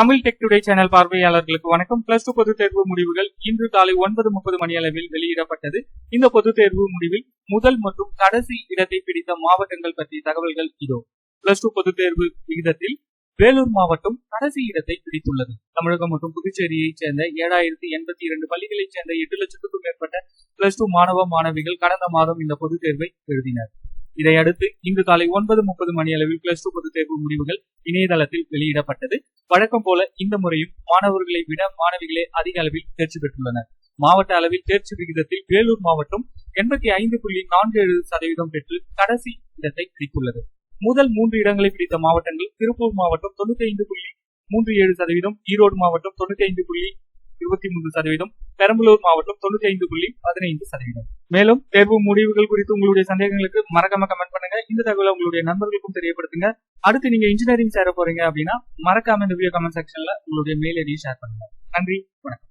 Tamil tech today channel பார்வையாளர்களுக்கு வணக்கம். Plus two பொதுத் தேர்வு முடிவுகள் இன்று காலை ஒன்பது முப்பது மணி அளவில் வெளியிடப்பட்டது. இந்த பொதுத் தேர்வு முடிவில் முதல் மற்றும் கடைசி இடத்தை பிடித்த மாவட்டங்கள் பற்றிய தகவல்கள் இதோ. பிளஸ் டூ பொதுத் தேர்வு விகிதத்தில் வேலூர் மாவட்டம் கடைசி இடத்தை பிடித்துள்ளது. தமிழகம் மற்றும் புதுச்சேரியைச் சேர்ந்த ஏழாயிரத்தி எண்பத்தி இரண்டு பள்ளிகளைச் சேர்ந்த எட்டு லட்சத்துக்கும் மேற்பட்ட பிளஸ் டூ மாணவ மாணவிகள் கடந்த மாதம் இந்த பொதுத் தேர்வை எழுதினர். இதையடுத்து இன்று காலை ஒன்பது முப்பது மணி அளவில் பிளஸ் டூ பொதுத் தேர்வு முடிவுகள் இணையதளத்தில் வெளியிடப்பட்டது. வழக்கம் போல இந்த முறையும் மாணவர்களை விட மாணவிகளே அதிக அளவில் தேர்ச்சி பெற்றுள்ளனர். மாவட்ட அளவில் தேர்ச்சி விகிதத்தில் வேலூர் மாவட்டம் எண்பத்தி ஐந்து புள்ளி நான்கு ஏழு சதவீதம் பெற்று கடைசி இடத்தை பிடித்துள்ளது. முதல் மூன்று இடங்களை பிடித்த மாவட்டங்கள் திருப்பூர் மாவட்டம் தொண்ணூத்தி ஐந்து புள்ளி மூன்று ஏழு சதவீதம் ஈரோடு மாவட்டம் தொண்ணூத்தி ஐந்து புள்ளி இருபத்தி மூன்று சதவீதம். பெரம்பலூர் மாவட்டம் தொண்ணூத்தி ஐந்து புள்ளி பதினைந்து சதவீதம். மேலும் தேர்வு முடிவுகள் குறித்து உங்களுடைய சந்தேகங்களுக்கு மறக்காம கமெண்ட் பண்ணுங்க. இந்த தகவலை உங்களுடைய நண்பர்களுக்கும் தெரியப்படுத்துங்க. அடுத்து நீங்க இன்ஜினியரிங் சேர போறீங்க அப்படின்னா மறக்காம இந்த வீடியோ கமெண்ட் செக்ஷன்ல உங்களுடைய மெயில் ஐடியை ஷேர் பண்ணுங்க. நன்றி வணக்கம்.